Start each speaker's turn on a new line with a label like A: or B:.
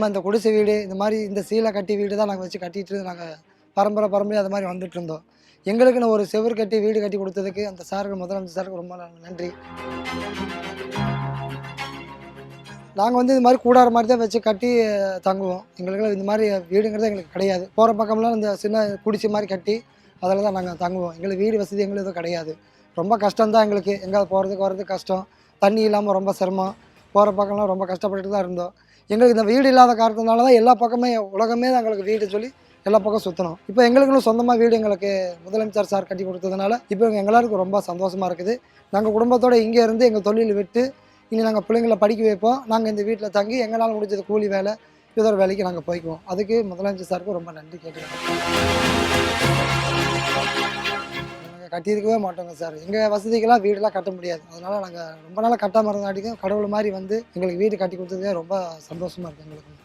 A: நம்ம இந்த குடிசை வீடு இந்த மாதிரி இந்த சீலை கட்டி வீடு தான் நாங்கள் வச்சு கட்டிட்டு நாங்கள் பரம்பரை பரம்பரை அது மாதிரி வந்துட்டு இருந்தோம். எங்களுக்குன்னு ஒரு செவுரு கட்டி வீடு கட்டி கொடுத்ததுக்கு அந்த சாருக்கு முதலமைச்சர் சாருக்கு ரொம்ப நன்றி. நாங்கள் வந்து இது மாதிரி கூடார மாதிரி தான் வச்சு கட்டி தங்குவோம். எங்களுக்குலாம் இந்த மாதிரி வீடுங்கிறது எங்களுக்கு கிடையாது. போகிற பக்கம்லாம் இந்த சின்ன குடிச்சி மாதிரி கட்டி அதில் தான் நாங்கள் தங்குவோம். எங்களுக்கு வீடு வசதி எங்களுக்கு எதுவும் கிடையாது. ரொம்ப கஷ்டம்தான் எங்களுக்கு. எங்கேயாவது போகிறதுக்கு வர்றதுக்கு கஷ்டம். தண்ணி இல்லாமல் ரொம்ப சிரமம். போகிற பக்கம்லாம் ரொம்ப கஷ்டப்பட்டுட்டு தான் இருந்தோம். எங்களுக்கு இந்த வீடு இல்லாத காரணத்தினால தான் எல்லா பக்கமே உலகமே தான் எங்களுக்கு வீடு சொல்லி எல்லா பக்கம் சுற்றணும் இப்போ எங்களுக்குன்னு சொந்தமாக வீடு எங்களுக்கு முதலமைச்சர் சார் கட்டி கொடுத்ததுனால இப்போ எங்கள் எல்லாருக்கும் ரொம்ப சந்தோஷமாக இருக்குது. நாங்கள் குடும்பத்தோடு இங்கே இருந்து எங்கள் தொழில் விட்டு இனி நாங்கள் பிள்ளைங்களை படிக்க வைப்போம். நாங்கள் இந்த வீட்டில் தங்கி எங்களால் முடிஞ்சது கூலி வேலை இதோட வேலைக்கு நாங்கள் போய்க்குவோம். அதுக்கு முதலமைச்சர் சாருக்கு ரொம்ப நன்றி கேட்டுக்கிறோம். கட்டியிருக்கவே மாட்டோங்க சார். எங்கள் வசதிக்கெல்லாம் வீடெல்லாம் கட்ட முடியாது. அதனால் நாங்கள் ரொம்ப நாளாக கட்டாமல் இருந்தங்காட்டிக்கும் கடவுள் மாதிரி வந்து எங்களுக்கு வீடு கட்டி கொடுத்ததுக்கே ரொம்ப சந்தோஷமாக இருக்குது எங்களுக்கு.